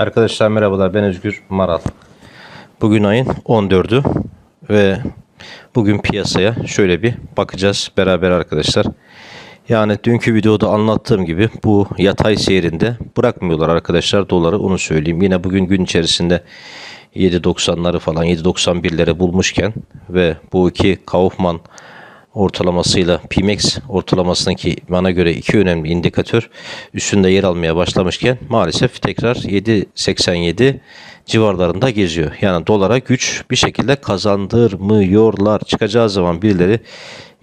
Arkadaşlar merhabalar ben Özgür Maral. Bugün ayın 14'ü ve bugün piyasaya şöyle bir bakacağız beraber arkadaşlar. Yani dünkü videoda anlattığım gibi bu yatay seyrinde bırakmıyorlar arkadaşlar doları onu söyleyeyim. Yine bugün gün içerisinde 7.90'ları falan 7.91'lere bulmuşken ve bu iki Kaufman ortalamasıyla Pimex ortalamasındaki bana göre iki önemli indikatör üstünde yer almaya başlamışken maalesef tekrar 7.87 civarlarında geziyor. Yani dolara güç bir şekilde kazandırmıyorlar. Çıkacağı zaman birileri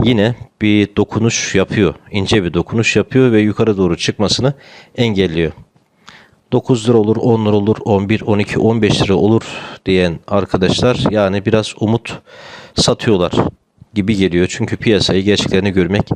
yine bir dokunuş yapıyor. ince bir dokunuş yapıyor ve yukarı doğru çıkmasını engelliyor. 9 lira olur, 10 lira olur, 11, 12, 15 lira olur diyen arkadaşlar yani biraz umut satıyorlar gibi geliyor. Çünkü piyasayı gerçeklerini görmek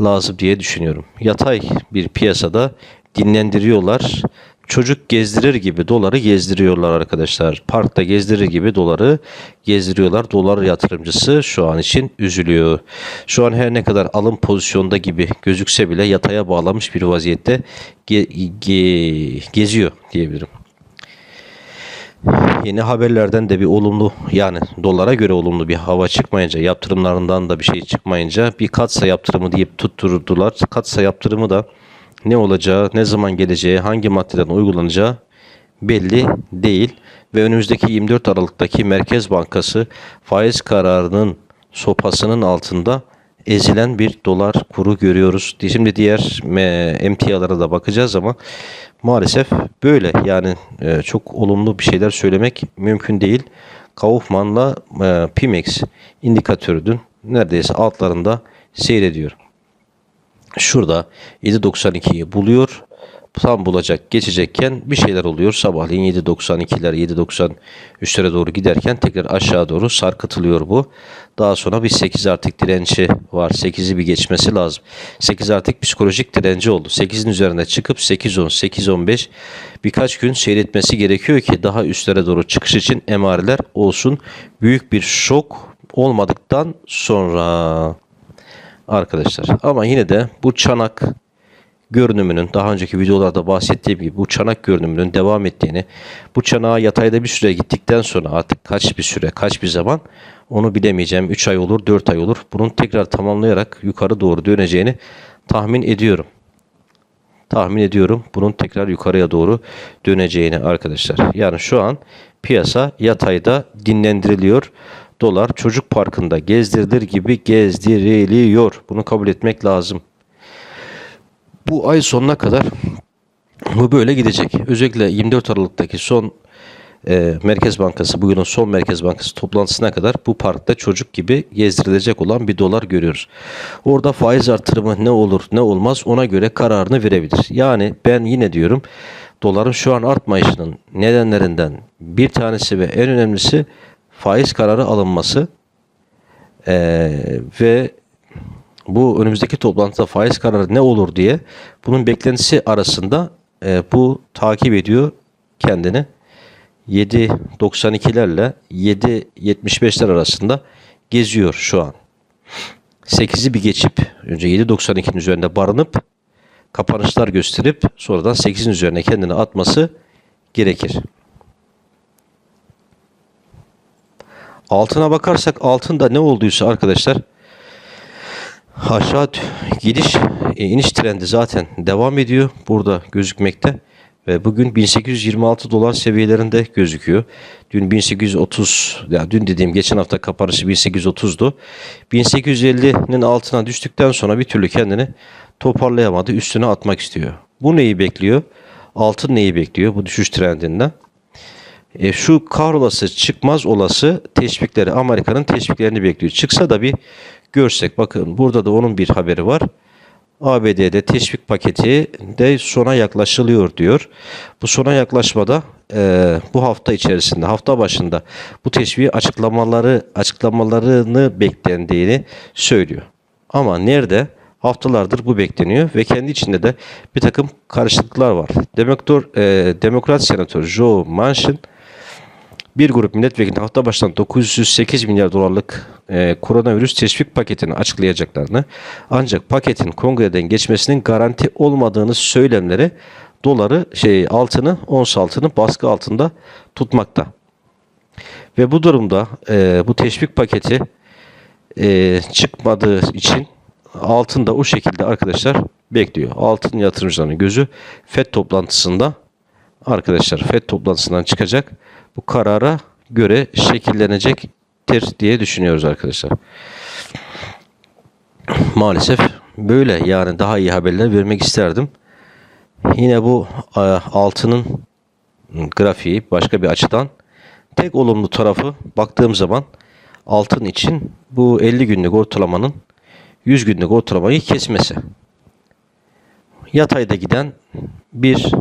lazım diye düşünüyorum. Yatay bir piyasada dinlendiriyorlar. Çocuk gezdirir gibi doları gezdiriyorlar arkadaşlar. Parkta gezdirir gibi doları gezdiriyorlar. Dolar yatırımcısı şu an için üzülüyor. Şu an her ne kadar alım pozisyonda gibi gözükse bile yataya bağlamış bir vaziyette ge- ge- geziyor diyebilirim. Yeni haberlerden de bir olumlu yani dolara göre olumlu bir hava çıkmayınca yaptırımlarından da bir şey çıkmayınca bir katsa yaptırımı deyip tutturdular. Katsa yaptırımı da ne olacağı, ne zaman geleceği, hangi maddeden uygulanacağı belli değil. Ve önümüzdeki 24 Aralık'taki Merkez Bankası faiz kararının sopasının altında ezilen bir dolar kuru görüyoruz. Şimdi diğer emtialara da bakacağız ama maalesef böyle yani e, çok olumlu bir şeyler söylemek mümkün değil. Kaufman'la e, Pimex indikatörünün neredeyse altlarında seyrediyor. Şurada 7.92'yi buluyor. Tam bulacak geçecekken bir şeyler oluyor. Sabahleyin 7.92'ler 7.93'lere doğru giderken tekrar aşağı doğru sarkıtılıyor bu. Daha sonra bir 8 artık direnci var. 8'i bir geçmesi lazım. 8 artık psikolojik direnci oldu. 8'in üzerine çıkıp 8.10 8.15 birkaç gün seyretmesi gerekiyor ki daha üstlere doğru çıkış için emareler olsun. Büyük bir şok olmadıktan sonra arkadaşlar. Ama yine de bu çanak görünümünün daha önceki videolarda bahsettiğim gibi bu çanak görünümünün devam ettiğini, bu çanağa yatayda bir süre gittikten sonra artık kaç bir süre, kaç bir zaman onu bilemeyeceğim. 3 ay olur, 4 ay olur. Bunun tekrar tamamlayarak yukarı doğru döneceğini tahmin ediyorum. Tahmin ediyorum bunun tekrar yukarıya doğru döneceğini arkadaşlar. Yani şu an piyasa yatayda dinlendiriliyor. Dolar çocuk parkında gezdirilir gibi gezdiriliyor. Bunu kabul etmek lazım bu ay sonuna kadar bu böyle gidecek. Özellikle 24 Aralık'taki son e, Merkez Bankası, bugünün son Merkez Bankası toplantısına kadar bu parkta çocuk gibi gezdirilecek olan bir dolar görüyoruz. Orada faiz artırımı ne olur ne olmaz ona göre kararını verebilir. Yani ben yine diyorum doların şu an artmayışının nedenlerinden bir tanesi ve en önemlisi faiz kararı alınması ee, ve bu önümüzdeki toplantıda faiz kararı ne olur diye bunun beklentisi arasında e, bu takip ediyor kendini. 7.92'lerle 7.75'ler arasında geziyor şu an. 8'i bir geçip önce 7.92'nin üzerinde barınıp kapanışlar gösterip sonradan 8'in üzerine kendini atması gerekir. Altına bakarsak altında ne olduysa arkadaşlar aşağı gidiş e, iniş trendi zaten devam ediyor burada gözükmekte ve bugün 1826 dolar seviyelerinde gözüküyor. Dün 1830 ya dün dediğim geçen hafta kapanışı 1830'du. 1850'nin altına düştükten sonra bir türlü kendini toparlayamadı. Üstüne atmak istiyor. Bu neyi bekliyor? Altın neyi bekliyor bu düşüş trendinden? E, şu kahrolası çıkmaz olası teşvikleri Amerika'nın teşviklerini bekliyor. Çıksa da bir görsek bakın burada da onun bir haberi var. ABD'de teşvik paketi de sona yaklaşılıyor diyor. Bu sona yaklaşmada e, bu hafta içerisinde hafta başında bu teşviği açıklamaları açıklamalarını beklendiğini söylüyor. Ama nerede? Haftalardır bu bekleniyor ve kendi içinde de bir takım karışıklıklar var. Demokrat, e, Demokrat Senatör Joe Manchin bir grup milletvekili hafta başından 908 milyar dolarlık e, koronavirüs teşvik paketini açıklayacaklarını ancak paketin kongreden geçmesinin garanti olmadığını söylemleri doları şey altını ons altını baskı altında tutmakta. Ve bu durumda e, bu teşvik paketi e, çıkmadığı için altın da o şekilde arkadaşlar bekliyor. Altın yatırımcılarının gözü FED toplantısında arkadaşlar FED toplantısından çıkacak. Bu karara göre şekillenecektir diye düşünüyoruz arkadaşlar. Maalesef böyle yani daha iyi haberler vermek isterdim. Yine bu e, altının grafiği başka bir açıdan tek olumlu tarafı baktığım zaman altın için bu 50 günlük ortalamanın 100 günlük ortalamayı kesmesi. Yatayda giden bir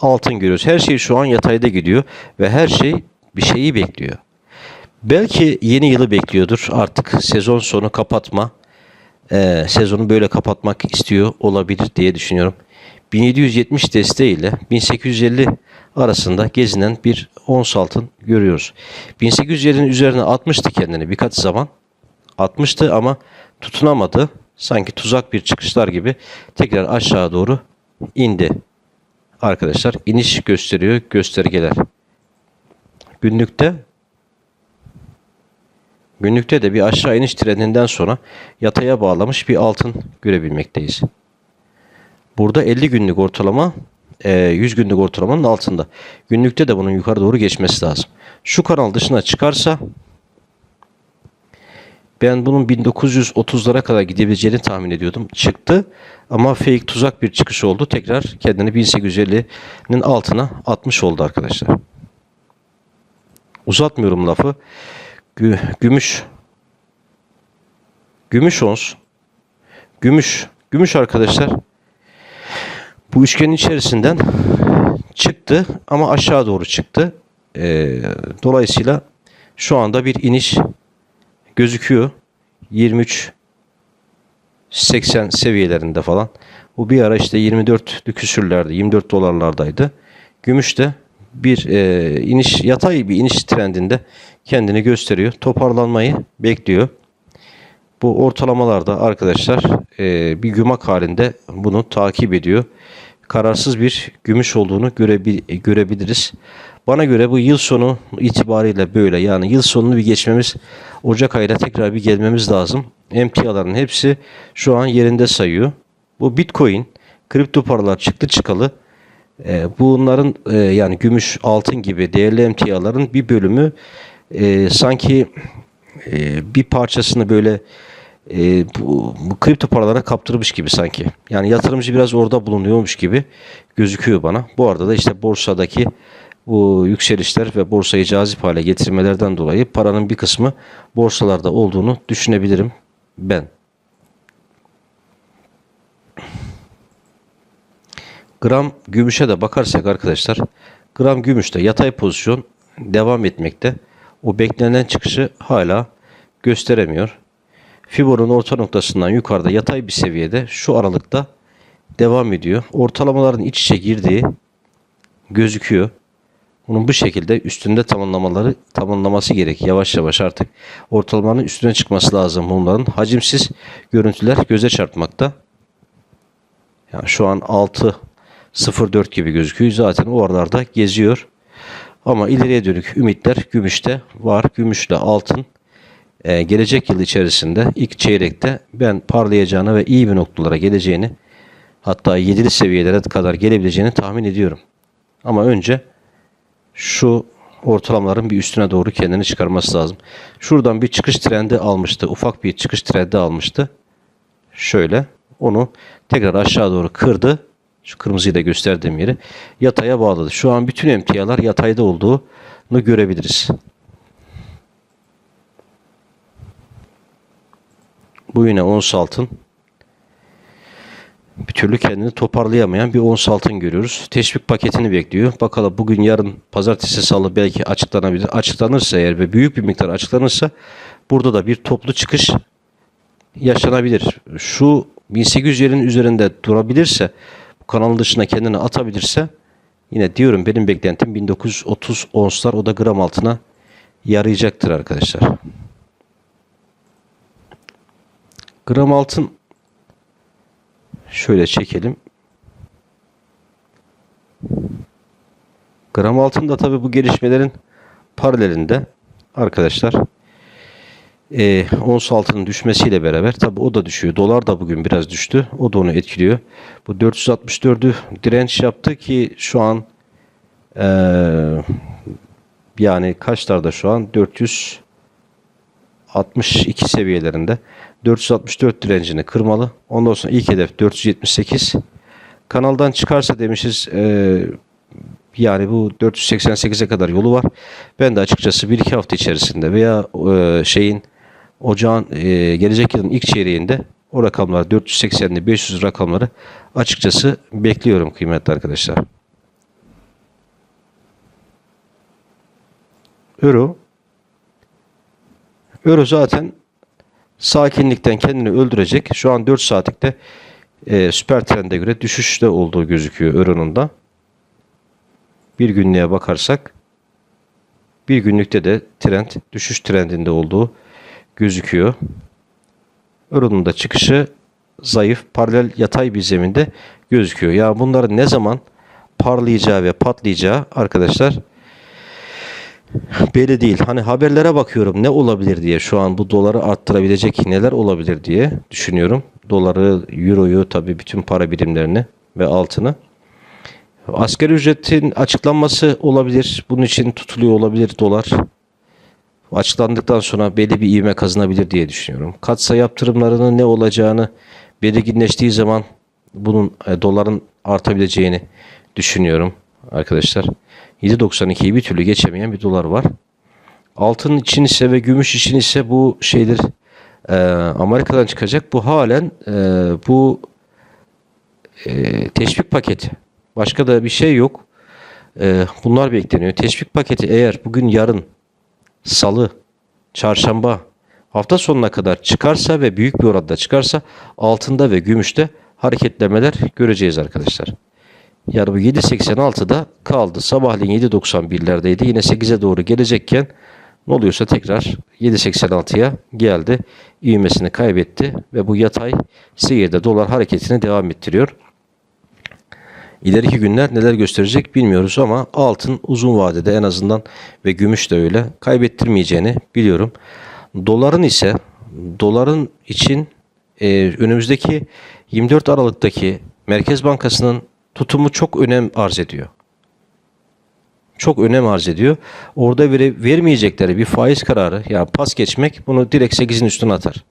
altın görüyoruz. Her şey şu an yatayda gidiyor ve her şey bir şeyi bekliyor. Belki yeni yılı bekliyordur. Artık sezon sonu kapatma, e, sezonu böyle kapatmak istiyor olabilir diye düşünüyorum. 1770 desteği ile 1850 arasında gezinen bir ons altın görüyoruz. 1850'nin üzerine atmıştı kendini birkaç zaman. Atmıştı ama tutunamadı. Sanki tuzak bir çıkışlar gibi tekrar aşağı doğru indi. Arkadaşlar iniş gösteriyor göstergeler. Günlükte Günlükte de bir aşağı iniş trendinden sonra yataya bağlamış bir altın görebilmekteyiz. Burada 50 günlük ortalama 100 günlük ortalamanın altında. Günlükte de bunun yukarı doğru geçmesi lazım. Şu kanal dışına çıkarsa ben bunun 1930'lara kadar gidebileceğini tahmin ediyordum. Çıktı ama fake tuzak bir çıkış oldu. Tekrar kendini 1850'nin altına atmış oldu arkadaşlar. Uzatmıyorum lafı. Gü- gümüş. Gümüş ons. Gümüş. Gümüş arkadaşlar. Bu üçgenin içerisinden çıktı ama aşağı doğru çıktı. Ee, dolayısıyla şu anda bir iniş gözüküyor. 23 80 seviyelerinde falan. Bu bir ara işte 24 küsürlerde, 24 dolarlardaydı. Gümüş de bir e, iniş yatay bir iniş trendinde kendini gösteriyor. Toparlanmayı bekliyor. Bu ortalamalarda arkadaşlar e, bir gümak halinde bunu takip ediyor. Kararsız bir gümüş olduğunu görebil görebiliriz. Bana göre bu yıl sonu itibariyle böyle yani yıl sonunu bir geçmemiz Ocak ayına tekrar bir gelmemiz lazım. Emtiaların hepsi şu an yerinde sayıyor. Bu Bitcoin kripto paralar çıktı çıkalı e, bunların yani gümüş, altın gibi değerli emtiaların bir bölümü e, sanki e, bir parçasını böyle e, bu, bu kripto paralara kaptırmış gibi sanki. Yani yatırımcı biraz orada bulunuyormuş gibi gözüküyor bana. Bu arada da işte borsadaki bu yükselişler ve borsayı cazip hale getirmelerden dolayı paranın bir kısmı borsalarda olduğunu düşünebilirim ben. Gram gümüşe de bakarsak arkadaşlar gram gümüşte yatay pozisyon devam etmekte. O beklenen çıkışı hala gösteremiyor. Fibo'nun orta noktasından yukarıda yatay bir seviyede şu aralıkta devam ediyor. Ortalamaların iç içe girdiği gözüküyor. Bunun bu şekilde üstünde tamamlamaları tamamlaması gerek. Yavaş yavaş artık ortalamaların üstüne çıkması lazım bunların. Hacimsiz görüntüler göze çarpmakta. Yani şu an 6 0.4 gibi gözüküyor. Zaten o aralarda geziyor. Ama ileriye dönük ümitler gümüşte var. Gümüşle altın e, gelecek yıl içerisinde ilk çeyrekte ben parlayacağını ve iyi bir noktalara geleceğini hatta 7'li seviyelere kadar gelebileceğini tahmin ediyorum. Ama önce şu ortalamaların bir üstüne doğru kendini çıkarması lazım. Şuradan bir çıkış trendi almıştı. Ufak bir çıkış trendi almıştı. Şöyle onu tekrar aşağı doğru kırdı. Şu kırmızıyı da gösterdiğim yeri yataya bağladı. Şu an bütün emtialar yatayda olduğunu görebiliriz. Bu yine ons altın. Bir türlü kendini toparlayamayan bir ons altın görüyoruz. Teşvik paketini bekliyor. Bakalım bugün yarın pazartesi salı belki açıklanabilir. Açıklanırsa eğer ve büyük bir miktar açıklanırsa burada da bir toplu çıkış yaşanabilir. Şu 1800'lerin üzerinde durabilirse bu kanalın dışına kendini atabilirse yine diyorum benim beklentim 1930 onslar o da gram altına yarayacaktır arkadaşlar. Gram altın şöyle çekelim. Gram altın da tabi bu gelişmelerin paralelinde arkadaşlar e, ons altının düşmesiyle beraber tabi o da düşüyor. Dolar da bugün biraz düştü. O da onu etkiliyor. Bu 464'ü direnç yaptı ki şu an e, yani kaçlarda şu an 462 seviyelerinde 464 direncini kırmalı. Ondan sonra ilk hedef 478. Kanaldan çıkarsa demişiz e, yani bu 488'e kadar yolu var. Ben de açıkçası 1-2 hafta içerisinde veya e, şeyin ocağın e, gelecek yılın ilk çeyreğinde o rakamlar 480'li 500 rakamları açıkçası bekliyorum kıymetli arkadaşlar. Euro Euro zaten sakinlikten kendini öldürecek. Şu an 4 saatlikte e, süper trende göre düşüşte olduğu gözüküyor Euro'nun da. Bir günlüğe bakarsak bir günlükte de trend düşüş trendinde olduğu gözüküyor. Euro'nun da çıkışı zayıf, paralel yatay bir zeminde gözüküyor. Ya bunların ne zaman parlayacağı ve patlayacağı arkadaşlar belli değil. Hani haberlere bakıyorum ne olabilir diye şu an bu doları arttırabilecek neler olabilir diye düşünüyorum. Doları, euroyu tabii bütün para birimlerini ve altını. Asgari ücretin açıklanması olabilir. Bunun için tutuluyor olabilir dolar. Açıklandıktan sonra belli bir ivme kazanabilir diye düşünüyorum. Katsa yaptırımlarının ne olacağını belirginleştiği zaman bunun e, doların artabileceğini düşünüyorum arkadaşlar. 7.92'yi bir türlü geçemeyen bir dolar var. Altın için ise ve gümüş için ise bu şeyler e, Amerika'dan çıkacak. Bu halen e, bu e, teşvik paketi. Başka da bir şey yok. E, bunlar bekleniyor. Teşvik paketi eğer bugün yarın salı, çarşamba hafta sonuna kadar çıkarsa ve büyük bir oranda çıkarsa altında ve gümüşte hareketlemeler göreceğiz arkadaşlar. Yani bu 7.86'da kaldı. Sabahleyin 7.91'lerdeydi. Yine 8'e doğru gelecekken ne oluyorsa tekrar 7.86'ya geldi. İvmesini kaybetti ve bu yatay seyirde dolar hareketini devam ettiriyor. İleriki günler neler gösterecek bilmiyoruz ama altın uzun vadede en azından ve gümüş de öyle kaybettirmeyeceğini biliyorum. Doların ise doların için e, önümüzdeki 24 Aralık'taki Merkez Bankası'nın tutumu çok önem arz ediyor. Çok önem arz ediyor. Orada vere, vermeyecekleri bir faiz kararı yani pas geçmek bunu direkt 8'in üstüne atar.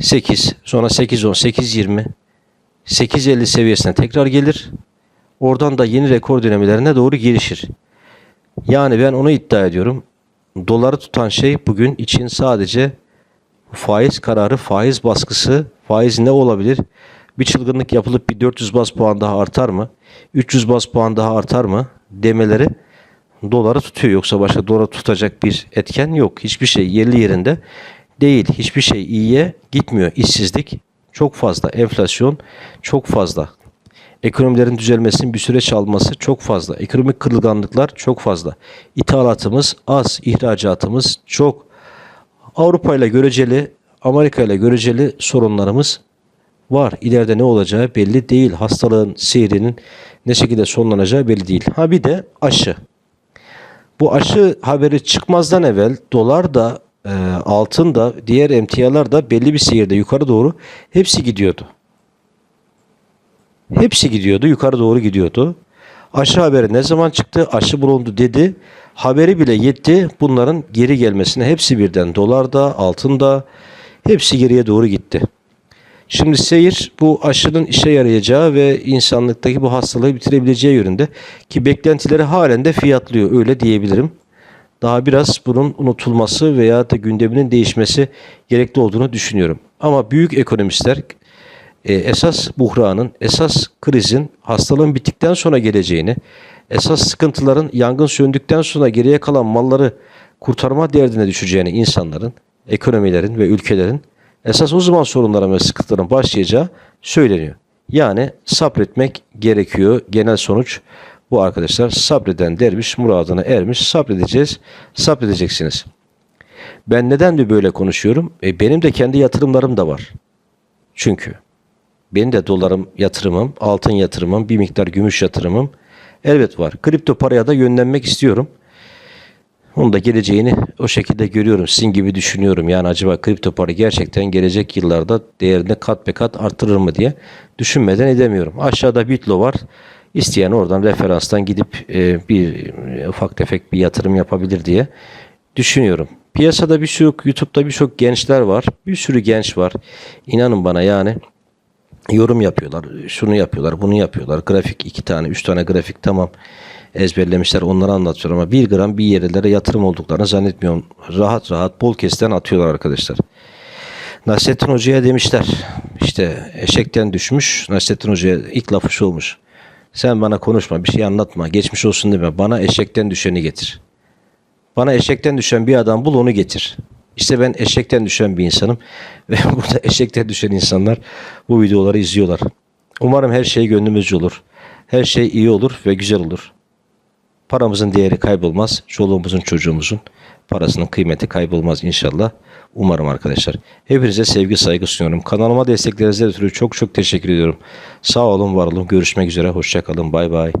8 sonra 8 10 8 20 8.50 seviyesine tekrar gelir. Oradan da yeni rekor dönemlerine doğru gelişir. Yani ben onu iddia ediyorum. Doları tutan şey bugün için sadece faiz kararı, faiz baskısı, faiz ne olabilir? Bir çılgınlık yapılıp bir 400 bas puan daha artar mı? 300 bas puan daha artar mı? Demeleri doları tutuyor. Yoksa başka doları tutacak bir etken yok. Hiçbir şey yerli yerinde değil. Hiçbir şey iyiye gitmiyor. İşsizlik çok fazla. Enflasyon çok fazla. Ekonomilerin düzelmesinin bir süreç alması çok fazla. Ekonomik kırılganlıklar çok fazla. İthalatımız az, ihracatımız çok. Avrupa ile göreceli, Amerika ile göreceli sorunlarımız var. İleride ne olacağı belli değil. Hastalığın seyrinin ne şekilde sonlanacağı belli değil. Ha bir de aşı. Bu aşı haberi çıkmazdan evvel dolar da e, altın da diğer emtialar da belli bir seyirde yukarı doğru hepsi gidiyordu. Hepsi gidiyordu. Yukarı doğru gidiyordu. Aşı haberi ne zaman çıktı? Aşı bulundu dedi. Haberi bile yetti. Bunların geri gelmesine hepsi birden dolarda, altında hepsi geriye doğru gitti. Şimdi seyir bu aşının işe yarayacağı ve insanlıktaki bu hastalığı bitirebileceği yönünde ki beklentileri halen de fiyatlıyor öyle diyebilirim. Daha biraz bunun unutulması veya da gündeminin değişmesi gerekli olduğunu düşünüyorum. Ama büyük ekonomistler e, esas buhranın, esas krizin hastalığın bittikten sonra geleceğini, esas sıkıntıların yangın söndükten sonra geriye kalan malları kurtarma derdine düşeceğini insanların, ekonomilerin ve ülkelerin esas o zaman sorunların ve sıkıntıların başlayacağı söyleniyor. Yani sabretmek gerekiyor. Genel sonuç bu arkadaşlar. Sabreden derviş muradına ermiş. Sabredeceğiz, sabredeceksiniz. Ben neden de böyle konuşuyorum? E, benim de kendi yatırımlarım da var. Çünkü benim de dolarım yatırımım, altın yatırımım, bir miktar gümüş yatırımım, Elbet var. Kripto paraya da yönlenmek istiyorum. Onun da geleceğini o şekilde görüyorum. Sizin gibi düşünüyorum. Yani acaba kripto para gerçekten gelecek yıllarda değerini kat be kat artırır mı diye düşünmeden edemiyorum. Aşağıda Bitlo var. İsteyen oradan referanstan gidip e, bir e, ufak tefek bir yatırım yapabilir diye düşünüyorum. Piyasada birçok YouTube'da birçok gençler var. Bir sürü genç var. İnanın bana yani yorum yapıyorlar. Şunu yapıyorlar, bunu yapıyorlar. Grafik iki tane, üç tane grafik tamam ezberlemişler. Onları anlatıyor ama bir gram bir yerlere yatırım olduklarını zannetmiyorum. Rahat rahat bol kesten atıyorlar arkadaşlar. Nasrettin Hoca'ya demişler. işte eşekten düşmüş. Nasrettin Hoca'ya ilk lafı şu olmuş. Sen bana konuşma, bir şey anlatma. Geçmiş olsun deme. Bana eşekten düşeni getir. Bana eşekten düşen bir adam bul onu getir. İşte ben eşekten düşen bir insanım ve burada eşekten düşen insanlar bu videoları izliyorlar. Umarım her şey gönlümüzce olur. Her şey iyi olur ve güzel olur. Paramızın değeri kaybolmaz. Çoluğumuzun çocuğumuzun parasının kıymeti kaybolmaz inşallah. Umarım arkadaşlar. Hepinize sevgi saygı sunuyorum. Kanalıma desteklerinizden ötürü çok çok teşekkür ediyorum. Sağ olun var olun. Görüşmek üzere. Hoşçakalın. Bay bay.